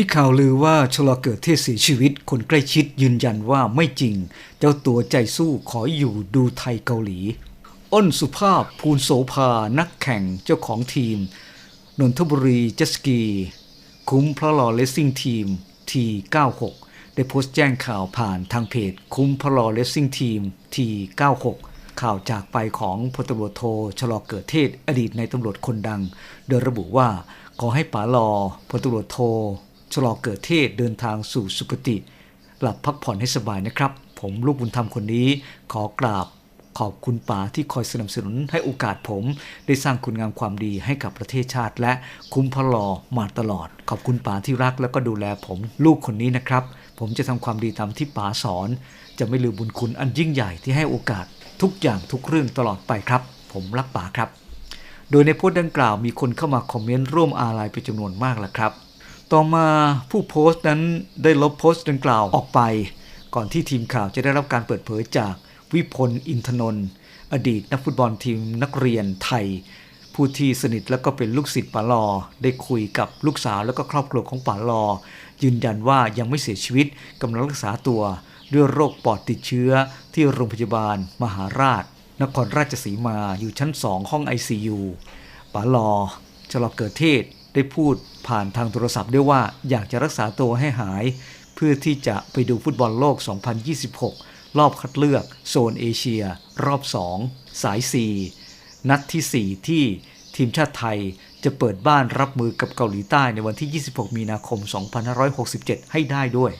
มีข่าวลือว่าชลอเกิดเทศเสียชีวิต คนใกล้ชิดยืนยันว่าไม่จริง เจ้าตัวใจสู้ขออยู่ดูไทยเกาหลี อ้นสุภาพภูลโสภา นักแข่งเจ้าของทีม นนทบุรีเจสกี คุ้มพระหล่อเลสซิ่งทีม T96 ได้โพสต์แจ้งข่าวผ่านทางเพจ คุ้มพระหล่อเลสซิ่งทีม T96 ข่าวจากไปของพลตำรวจโทชลอเกิดเทศอดีตในตำรวจคนดัง โดยระบุว่าขอให้ป๋าลอพลตำรวจโท ชลอเกิดเทศเดินทางสู่สุคติ หลับพักผ่อนให้สบายนะครับ ผมลูกบุญธรรมคนนี้ ขอกราบขอบคุณป๋าที่คอยสนับสนุนให้โอกาสผม ได้สร้างคุณงามความดีให้กับประเทศชาติ และคุ้มพระลอมาตลอด ขอบคุณป๋าที่รักแล้วก็ดูแลผมลูกคนนี้นะครับ ผมจะทำความดีตามที่ป๋าสอน จะไม่ลืมบุญคุณอันยิ่งใหญ่ที่ให้โอกาส ทุกอย่างทุกเรื่องตลอดไปครับ ผมรักป๋าครับ โดยในโพสต์ดังกล่าวมีคนเข้ามาคอมเมนต์ร่วมอาลัยเป็นจำนวนมากแล้วครับ ต่อมาผู้โพสต์นั้นได้ลบโพสต์ดังกล่าวออกไป ก่อนที่ทีมข่าวจะได้รับการเปิดเผยจากวิพลอินทนนท์อดีตนักฟุตบอลทีมนักเรียนไทย ผู้ที่สนิทและก็เป็นลูกศิษย์ป๋าลอ ได้คุยกับลูกสาวและก็ครอบครัวของป๋าลอ ยืนยันว่ายังไม่เสียชีวิตกำลังรักษาตัว ด้วยโรคปอดติดเชื้อที่โรงพยาบาล มหาราช นครราชสีมาอยู่ชั้น2ห้อง ICU ป๋าลอชลอเกิดเทศ ได้พูดผ่านทางโทรศัพท์ด้วยว่าอยากจะรักษาตัวให้หาย เพื่อที่จะไปดูฟุตบอลโลก 2026 รอบคัดเลือกโซนเอเชีย รอบ 2 สาย 4 นัดทีสี่4 ที่ทีมชาติไทยจะเปิดบ้านรับมือกับเกาหลีใต้ในวันที่ 26 มีนาคม 2567 ให้ได้ด้วย